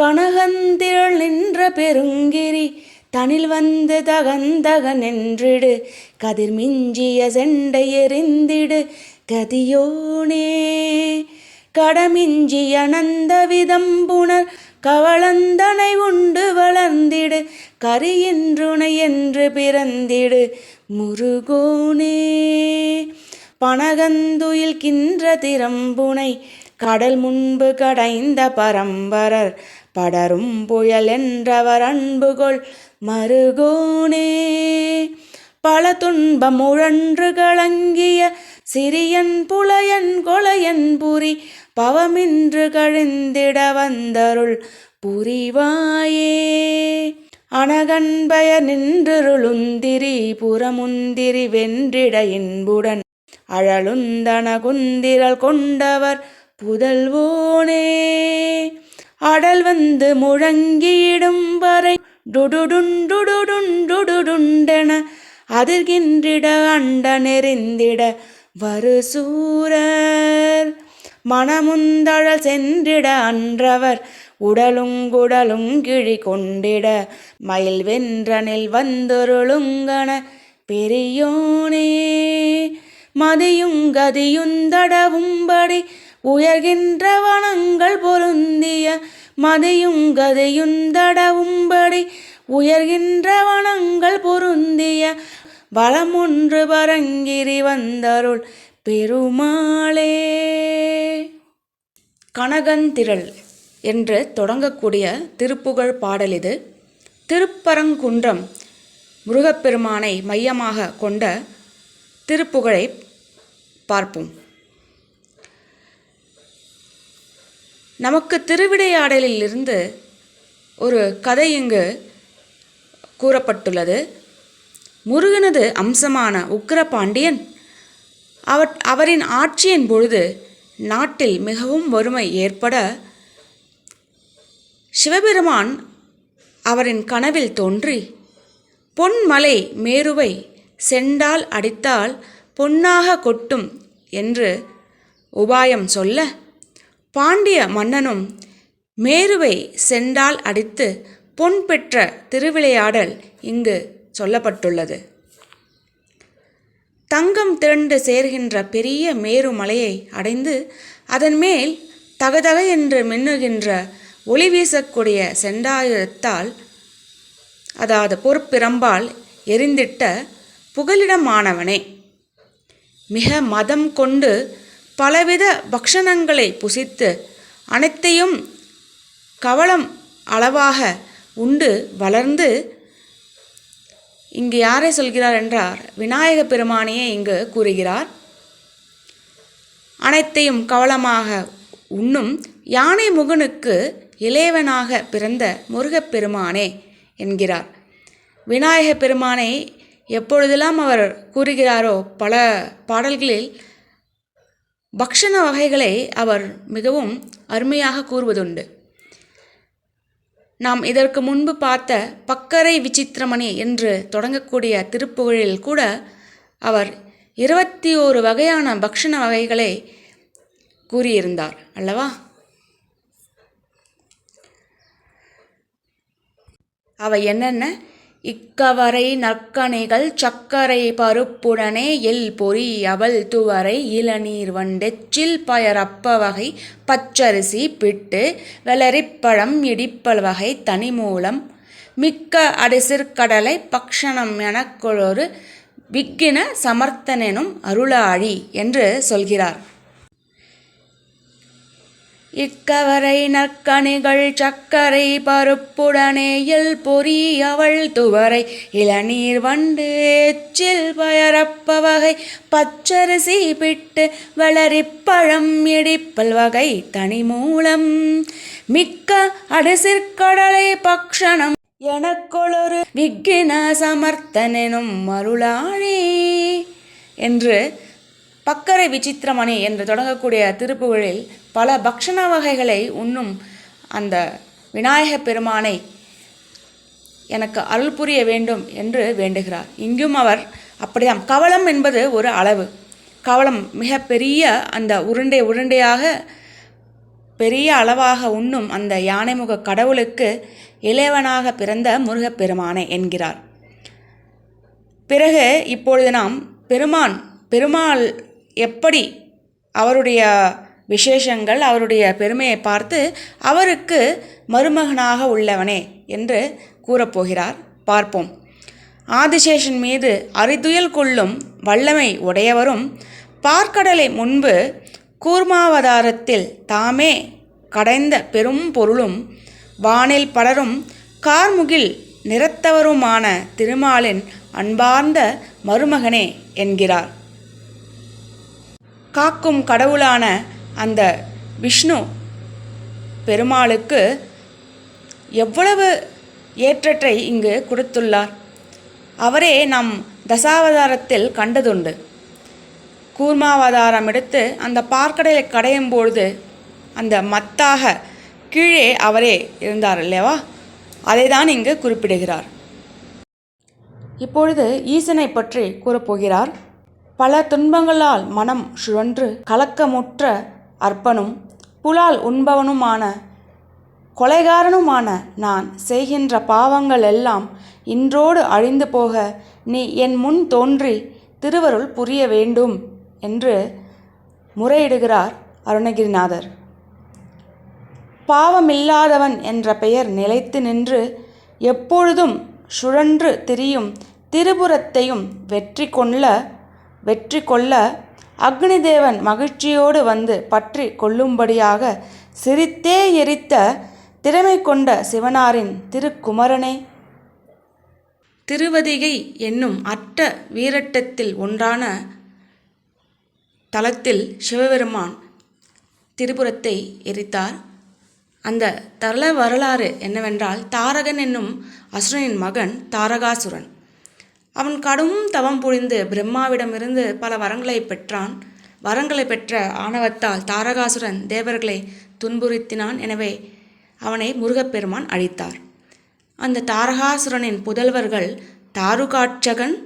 கனகந்திரள் நின்ற பெருங்கிரி தனில் வந்து தகந்தக நின்றிடு. கதிர் மிஞ்சிய செண்டை எறிந்திடு கதியோனே கடமிஞ்சிய அனந்த விதம்புணர் கவளந்தனை உண்டு வளர்ந்திடு. கரியென்றுணை என்று பிறந்திடு. முருகோனே பனகந்துயில் கின்ற திறம்புனை கடல் முன்பு கடைந்த பரம்பரர் படரும் புயல் என்றவர் அன்புகொள் மருகோனே பல துன்பம் உழன்று கலங்கிய சிறியன் புலையன் கொலையன் புரி பவமின்று கழிந்திட வந்தருள் புரிவாயே. அனகன்பய நின்றுருளுந்திரி புறமுந்திரி வென்றிட இன்புடன் அழலுந்தன குந்திரல் கொண்டவர் புதல்வோனே. அடல் வந்து முழங்கிடும் வரை டுடுடுண்டுடுடுண்டுடுண்டென அதிர்கின்றிட அண்ட நெறிந்திட வரு சூரர் மனமுந்தழல் சென்றிட அன்றவர் உடலுங்குடலும் கிழி கொண்டிட மயில் வென்றனில் வந்தொருளுங்கன பெரியோனே. மதியுங்கதியுந்தடவும்படி உயர்கின்ற வனங்கள் பொருந்திய மதியுங்கதியுந்தடவும்படி உயர்கின்ற வனங்கள் பொருந்திய வளமொன்று பரங்கிரி வந்தருள் பெருமாளே. கனகந்திரள் என்று தொடங்கக்கூடிய திருப்புகழ் பாடல் இது. திருப்பரங்குன்றம் முருகப்பெருமானை மையமாக கொண்ட திருப்புகழை பார்ப்போம். நமக்கு திருவிடையாடலில் இருந்து ஒரு கதை இங்கு கூறப்பட்டுள்ளது. முருகனது அம்சமான உக்கிரபாண்டியன் அவர் அவரின் ஆட்சியின் பொழுது நாட்டில் மிகவும் வறுமை ஏற்பட சிவபெருமான் அவரின் கனவில் தோன்றி பொன்மலை மேருவை செண்டால் அடித்தால் பொன்னாக கொட்டும் என்று உபாயம் சொல்ல பாண்டிய மன்னனும் மேருவை செண்டால் அடித்து பொன் பெற்ற திருவிளையாடல் இங்கு சொல்லப்பட்டுள்ளது. தங்கம் திரண்டு சேர்கின்ற பெரிய மேரு மலையை அடைந்து அதன் மேல் தகதக என்று மின்னுகின்ற ஒளி வீசக்கூடிய செண்டாயுதத்தால் அதாவது பொற்பிரம்பால் எரிந்திட்ட புகலிடமானவனே. மிக மதம் கொண்டு பலவித பக்ஷணங்களை புசித்து அனைத்தையும் கவளம் அளவாக உண்டு வளர்ந்து இங்கு யாரை சொல்கிறார் என்றார்? விநாயக பெருமானையே இங்கு கூறுகிறார். அனைத்தையும் கவலமாக உண்ணும் யானை முகனுக்கு இளையவனாக பிறந்த முருகப்பெருமானே என்கிறார். விநாயக பெருமானை எப்பொழுதெல்லாம் அவர் கூறுகிறாரோ பல பாடல்களில் பக்ஷண வகைகளை அவர் மிகவும் அருமையாக கூறுவதுண்டு. நாம் இதற்கு முன்பு பார்த்த பக்கரை விசித்திரமணி என்று தொடங்கக்கூடிய திருப்புகழில் கூட அவர் இருபத்தி ஓரு வகையான பக்ஷண வகைகளை கூறியிருந்தார் அல்லவா? அவை என்னென்ன? இக்கவரை நற்கணிகள் சர்க்கரை பருப்புடனே எல் பொறி அவள் துவரை இளநீர் வண்டெச்சில் பயரப்ப வகை பச்சரிசி பிட்டு வெளரிப்பழம் இடிப்பல் வகை தனிமூலம் மிக்க அடிசிற்கடலை பக்ஷணம் எனக்கொழொரு விக்கின சமர்த்தனெனும் அருளாழி என்று சொல்கிறார். இக்கவரை நற்கனிகள் சர்க்கரை பருப்புடனேயில் பொறி அவள் துவரை. இளநீர் வண்டு எச்சில் பயரப்ப வகை பச்சரிசி பிட்டு வளரிப்பழம் இடிப்பல் வகை தனிமூலம். மிக்க அடசிற்கடலை பக்ஷணம் எனக்கொளொரு விக்கின சமர்த்தனெனும் மருளாழி என்று பக்கரை விசித்திரமணி என்று தொடங்கக்கூடிய திருப்புகழில் பல பக்ஷண வகைகளை உண்ணும் அந்த விநாயகப் பெருமானை எனக்கு அருள் புரிய வேண்டும் என்று வேண்டுகிறார். இங்கும் அவர் அப்படியாம். கவளம் என்பது ஒரு அளவு. கவளம் மிகப்பெரிய அந்த உருண்டை உருண்டையாக பெரிய அளவாக உண்ணும் அந்த யானைமுக கடவுளுக்கு இளையவனாக பிறந்த முருகப்பெருமானை என்கிறார். பிறகு இப்பொழுது நாம் பெருமான் பெருமாள் எப்படி அவருடைய விசேஷங்கள் அவருடைய பெருமையை பார்த்து அவருக்கு மருமகனாக உள்ளவனே என்று கூறப்போகிறார். பார்ப்போம். ஆதிசேஷன் மீது அரிதுயல் கொள்ளும் வல்லமை உடையவரும் பார்க்கடலை முன்பு கூர்மாவதாரத்தில் தாமே கடைந்த பெரும் பொருளும் வானில் படரும் கார்முகில் நிறத்தவருமான திருமாலின் அன்பார்ந்த மருமகனே என்கிறார். காக்கும் கடவுளான அந்த விஷ்ணு பெருமாளுக்கு எவ்வளவு ஏற்றத்தை இங்கு கொடுத்துள்ளார். அவரே நம் தசாவதாரத்தில் கண்டதுண்டு. கூர்மாவதாரம் எடுத்து அந்த பார்க்கடலை கடையும் பொழுது அந்த மத்தாக கீழே அவரே இருந்தார் அல்லவா? அதை தான் இங்கு குறிப்பிடுகிறார். இப்பொழுது ஈசனை பற்றி கூறப்போகிறார். பல துன்பங்களால் மனம் சுழன்று கலக்கமுற்ற அற்பனும் புலால் உண்பவனுமான கொலைகாரனுமான நான் செய்கின்ற பாவங்கள் எல்லாம் இன்றோடு அழிந்து போக நீ என் முன் தோன்றி திருவருள் புரிய வேண்டும் என்று முறையிடுகிறார் அருணகிரிநாதர். பாவமில்லாதவன் என்ற பெயர் நிலைத்து நின்று எப்பொழுதும் சுழன்று திரியும் திருபுரத்தையும் வெற்றி கொள்ள வெற்றி கொள்ள அக்னிதேவன் மகிழ்ச்சியோடு வந்து பற்றி கொள்ளும்படியாக சிரித்தே எரித்த திறமை கொண்ட சிவனாரின் திருக்குமரனே. திருவதிகை என்னும் அட்ட வீரட்டத்தில் ஒன்றான தலத்தில் சிவபெருமான் திரிபுரத்தை எரித்தார். அந்த தல வரலாறு என்னவென்றால் தாரகன் என்னும் அசுரனின் மகன் தாரகாசுரன். அவன் கடும் தவம் புரிந்து பிரம்மாவிடமிருந்து பல வரங்களை பெற்றான். வரங்களை பெற்ற ஆணவத்தால் தாரகாசுரன் தேவர்களை துன்புறுத்தினான் எனவே அவனை முருகப்பெருமான் அழித்தார். அந்த தாரகாசுரனின் புதல்வர்கள் தாருகாட்சகன்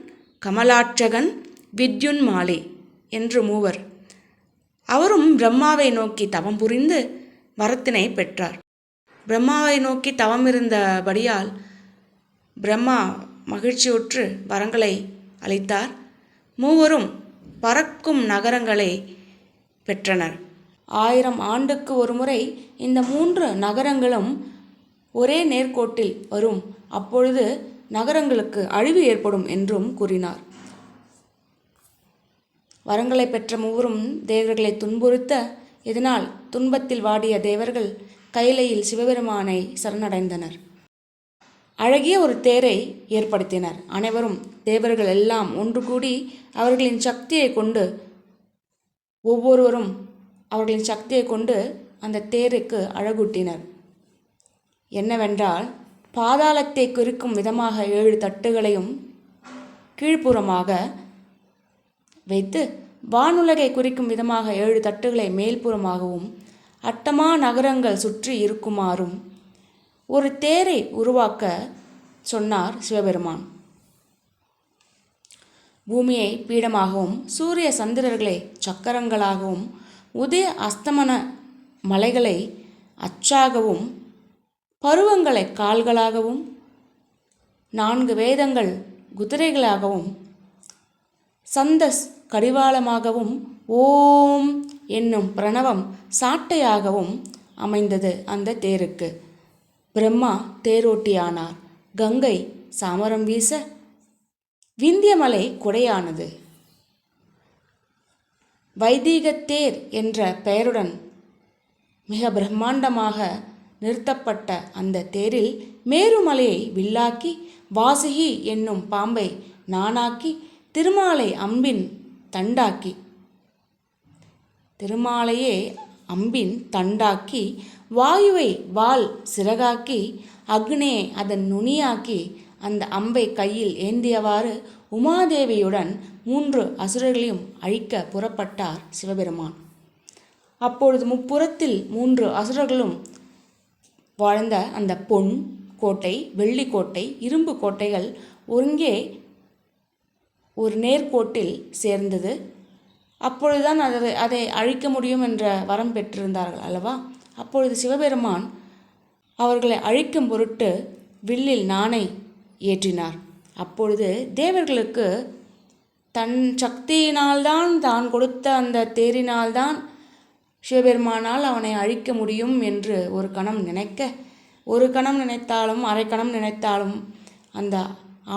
கமலாட்சகன் வித்யுன்மாலி என்று மூவர். அவரும் பிரம்மாவை நோக்கி தவம் புரிந்து வரத்தினை பெற்றார். பிரம்மாவை நோக்கி தவம் இருந்தபடியால் பிரம்மா மகிழ்ச்சியுற்று வரங்களை அளித்தார். மூவரும் பறக்கும் நகரங்களை பெற்றனர். ஆயிரம் ஆண்டுக்கு ஒருமுறை இந்த மூன்று நகரங்களும் ஒரே நேர்கோட்டில் வரும். அப்பொழுது நகரங்களுக்கு அழிவு ஏற்படும் என்றும் கூறினார். வரங்களை பெற்ற மூவரும் தேவர்களை துன்புறுத்த இதனால் துன்பத்தில் வாடிய தேவர்கள் கைலையில் சிவபெருமானை சரணடைந்தனர். அழகிய ஒரு தேரை ஏற்படுத்தினர். அனைவரும் தேவர்கள் எல்லாம் ஒன்று கூடி அவர்களின் சக்தியை கொண்டு ஒவ்வொருவரும் அவர்களின் சக்தியை கொண்டு அந்த தேருக்கு அழகூட்டினர். என்னவென்றால் பாதாளத்தை குறிக்கும் விதமாக ஏழு தட்டுகளையும் கீழ்ப்புறமாக வைத்து வானுலகை குறிக்கும் விதமாக ஏழு தட்டுகளை மேல்புறமாகவும் அட்டமா நகரங்கள் சுற்றி இருக்குமாறும் ஒரு தேரை உருவாக்க சொன்னார் சிவபெருமான். பூமியை பீடமாகவும் சூரிய சந்திரர்களை சக்கரங்களாகவும் உதய அஸ்தமன மலைகளை அச்சாகவும் பருவங்களை கால்களாகவும் நான்கு வேதங்கள் குதிரைகளாகவும் சந்தஸ் கடிவாளமாகவும் ஓம் என்னும் பிரணவம் சாட்டையாகவும் அமைந்தது அந்த தேருக்கு. பிரம்மா தேரோட்டியானார். கங்கை சாமரம் வீச விந்தியமலை குடையானது. வைதீகத்தேர் என்ற பெயருடன் மிக பிரம்மாண்டமாக நிறுத்தப்பட்ட அந்த தேரில் மேருமலையை வில்லாக்கி வாசுகி என்னும் பாம்பை நானாக்கி திருமாலை அம்பின் தண்டாக்கி திருமாலையே அம்பின் தண்டாக்கி வாயுவை வால் சிறகாக்கி அக்னியை அதன் நுனியாக்கி அந்த அம்பை கையில் ஏந்தியவாறு உமாதேவியுடன் மூன்று அசுரர்களையும் அழிக்க புறப்பட்டார் சிவபெருமான். அப்பொழுது முப்புறத்தில் மூன்று அசுரர்களும் வாழ்ந்த அந்த பொன் கோட்டை வெள்ளி கோட்டை இரும்பு கோட்டைகள் ஒருங்கே ஒரு நேர்கோட்டில் சேர்ந்தது. அப்பொழுதுதான் அதை அதை அழிக்க முடியும் என்ற வரம் பெற்றிருந்தார்கள் அல்லவா? அப்பொழுது சிவபெருமான் அவர்களை அழிக்கும் பொருட்டு வில்லில் நானை ஏற்றினார். அப்பொழுது தேவர்களுக்கு தன் சக்தியினால்தான் தான் கொடுத்த அந்த தேரினால்தான் சிவபெருமானால் அவனை அழிக்க முடியும் என்று ஒரு கணம் நினைக்க ஒரு கணம் நினைத்தாலும் அரை கணம் நினைத்தாலும் அந்த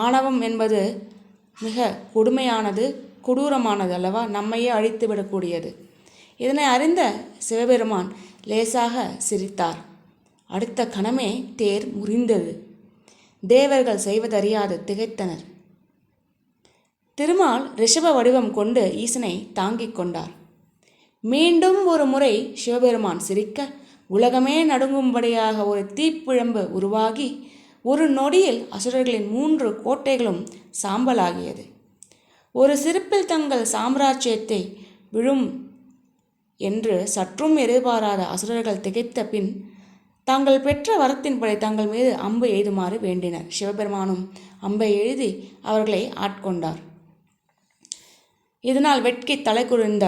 ஆணவம் என்பது மிக கொடுமையானது கொடூரமானது அல்லவா? நம்மையே அழித்து விடக்கூடியது. இதனை அறிந்த சிவபெருமான் லேசாக சிரித்தார். அடுத்த கணமே தேர் முறிந்தது. தேவர்கள் செய்வதறியாது திகைத்தனர். திருமால் ரிஷப வடிவம் கொண்டு ஈசனை தாங்கிக் கொண்டார். மீண்டும் ஒரு முறை சிவபெருமான் சிரிக்க உலகமே நடுங்கும்படியாக ஒரு தீப்பிழம்பு உருவாகி ஒரு நொடியில் அசுரர்களின் மூன்று கோட்டைகளும் சாம்பலாகியது. ஒரு சிரிப்பில் தங்கள் சாம்ராஜ்யத்தை விழும் என்று சற்றும் எதிர்பாராத அசுரர்கள் திகைத்த பின் தாங்கள் பெற்ற வரத்தின்படி தங்கள் மீது அம்பு எய்துமாறு வேண்டினர். சிவபெருமானும் அம்பை எழுதி அவர்களை ஆட்கொண்டார். இதனால் வெட்கி தலை குனிந்த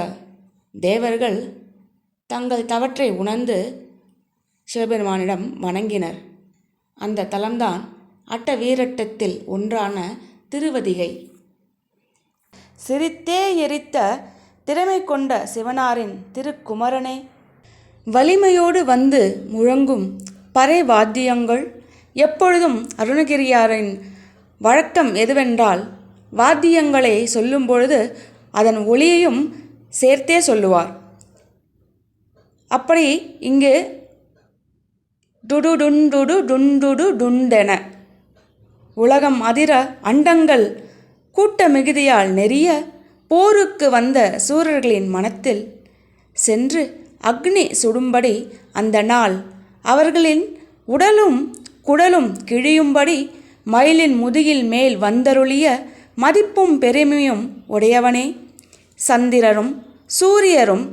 தேவர்கள் தங்கள் தவற்றை உணர்ந்து சிவபெருமானிடம் வணங்கினர். அந்த தலம்தான் அட்ட வீரட்டத்தில் ஒன்றான திருவதிகை. சிரித்தே எரித்த திறமை கொண்ட சிவனாரின் திருக்குமரனே. வலிமையோடு வந்து முழங்கும் பறை வாத்தியங்கள் எப்பொழுதும் அருணகிரியாரின் வழக்கம் எதுவென்றால் வாத்தியங்களை சொல்லும் பொழுது அதன் ஒளியையும் சேர்த்தே சொல்லுவார். அப்படி இங்கு டுடு டுண்டுடு டுண்டுடு டுண்டென உலகம் அதிர அண்டங்கள் கூட்ட மிகுதியால் நெறிய போருக்கு வந்த சூரர்களின் மனத்தில் சென்று அக்னி சுடும்படி அந்த நாள் அவர்களின் உடலும் குடலும் கிழியும்படி மயிலின் முதுகில் மேல் வந்தருளிய மதிப்பும் பெருமையும் உடையவனே. சந்திரரும் சூரியரும்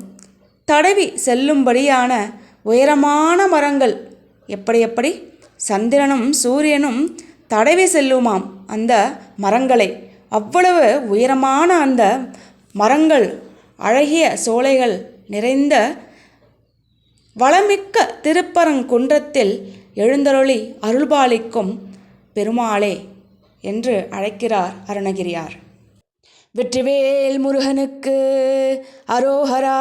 தடவி செல்லும்படியான உயரமான மரங்கள் எப்படி எப்படி சந்திரனும் சூரியனும் தடவி செல்லுமாம் அந்த மரங்களை அவ்வளவு உயரமான அந்த மரங்கள் அழகிய சோலைகள் நிறைந்த வளமிக்க திருப்பரங்குன்றத்தில் எழுந்தருளி அருள்பாலிக்கும் பெருமாளே என்று அழைக்கிறார் அருணகிரியார். வெற்றிவேல் முருகனுக்கு அரோஹரா!